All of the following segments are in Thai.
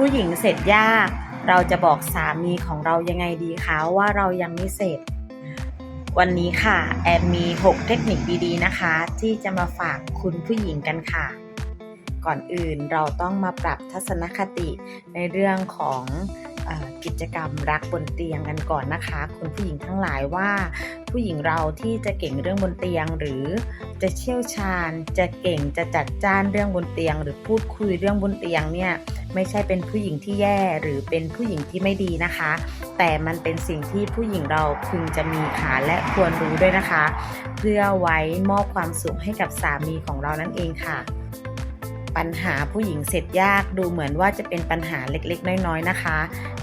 ผู้หญิงเสร็จยาก เราจะบอกสามีของเรายังไงดีคะว่าเรายังไม่เสร็จ วันนี้ค่ะแอมมี 6 เทคนิคดีๆนะคะ ที่จะมาฝากคุณผู้หญิงกันค่ะ ก่อนอื่นเราต้องมาปรับทัศนคติในเรื่องของ กิจกรรมรักบนเตียงกันก่อนนะคะ คุณผู้หญิงทั้งหลายว่า ผู้หญิงเราที่จะเก่งเรื่องบนเตียง หรือจะเชี่ยวชาญ จะเก่งจะจัดจ้านเรื่องบนเตียง หรือพูดคุยเรื่องบนเตียงเนี่ยไม่ใช่เป็นผู้หญิงที่แย่หรือเป็นผู้หญิงที่ไม่ดีนะคะ แต่มันเป็นสิ่งที่ผู้หญิงเราพึงจะมีค่ะและควรรู้ด้วยนะคะ เพื่อไว้มอบความสุขให้กับสามีของเรานั่นเองค่ะ ปัญหาผู้หญิงเสร็จยากดูเหมือนว่าจะเป็นปัญหาเล็กๆ น้อยๆนะคะ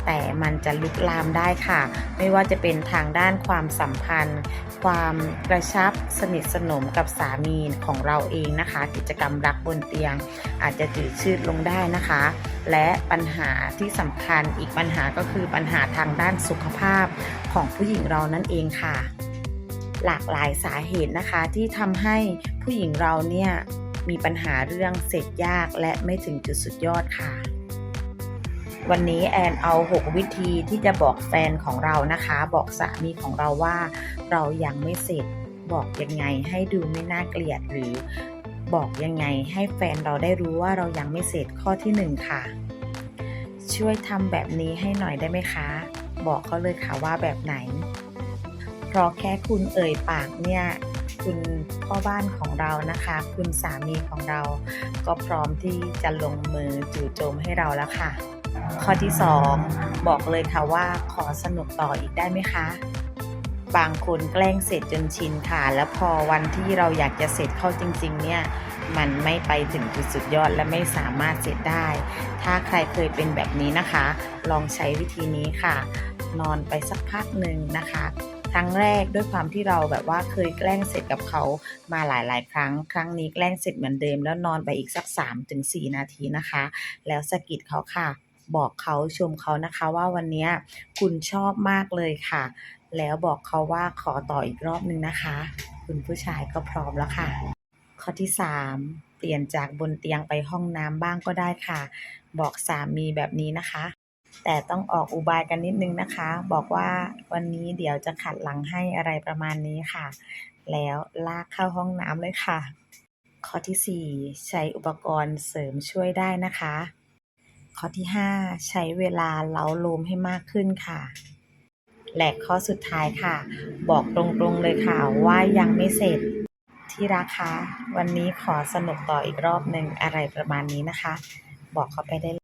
แต่มันจะลุกลามได้ค่ะ ไม่ว่าจะเป็นทางด้านความสัมพันธ์ ความกระชับสนิทสนมกับสามีของเราเองนะคะ กิจกรรมรักบนเตียง อาจจะจืดชืดลงได้นะคะ และปัญหาที่สำคัญอีกปัญหาก็คือปัญหาทางด้านสุขภาพของผู้หญิงเรานั่นเองค่ะ หลากหลายสาเหตุนะคะที่ทำให้ผู้หญิงเราเนี่ย มีปัญหาเรื่องเสร็จยากและไม่ถึงจุดสุดยอดค่ะ วันนี้แอนเอา 6 วิธีที่จะบอกแฟนของเรานะคะ บอกสามีของเราว่า เรายังไม่เสร็จบอกยังไงให้ดูไม่น่าเกลียดหรือบอกยังไงให้แฟนเราได้รู้ว่าเรายังไม่เสร็จข้อที่ 1 ค่ะ ช่วยทำแบบนี้ให้หน่อยได้ไหมคะ บอกเขาเลยค่ะว่าแบบไหน เพราะแค่คุณเอ่ยปากเนี่ย คุณพ่อบ้านของเรานะคะ คุณสามีของเรา ก็พร้อมที่จะลงมือจู่โจมให้เราแล้วค่ะ ข้อที่ 2 บอกเลยค่ะว่าขอสนุกต่ออีกได้ไหมคะ บางคนแกล้งเสร็จจนชินค่ะ แล้วพอวันที่เราอยากจะเสร็จเข้าจริง ๆ เนี่ยมันไม่ไปถึงจุดสุดยอดและไม่สามารถเสร็จได้ ถ้าใครเคยเป็นแบบนี้นะคะ ลองใช้วิธีนี้ค่ะ นอนไปสักพักหนึ่งนะคะ ครั้งแรกด้วยความที่เราแบบว่าเคยแกล้งเสร็จกับเขามาหลาย ๆ ครั้ง ครั้งนี้แกล้งเสร็จเหมือนเดิม แล้วนอนไปอีกสัก 3-4 นาทีนะคะ แล้วสะกิดเขาค่ะ บอกเขาชมเขานะคะว่าวันนี้คุณชอบมากเลยค่ะ แล้วบอกเขาว่าขอต่ออีกรอบนึงนะคะ คุณผู้ชายก็พร้อมแล้วค่ะ ข้อที่ 3 เปลี่ยนจากบนเตียงไปห้องน้ำบ้างก็ได้ค่ะ บอกสามีแบบนี้นะคะ แต่ต้องออกอุบายกันนิดนึงนะคะ บอกว่าวันนี้เดี๋ยวจะขัดหลังให้อะไรประมาณนี้ค่ะ แล้วลากเข้าห้องน้ำเลยค่ะ ข้อที่ 4 ใช้อุปกรณ์เสริมช่วยได้นะคะ ข้อที่ 5 ใช้เวลาเล้าลมให้มากขึ้นค่ะและข้อสุดท้ายค่ะ บอกตรงๆเลยค่ะว่ายังไม่เสร็จที่ราคาวันนี้ขอสนุกต่ออีกรอบหนึ่งอะไรประมาณนี้นะคะ บอกเขาไปได้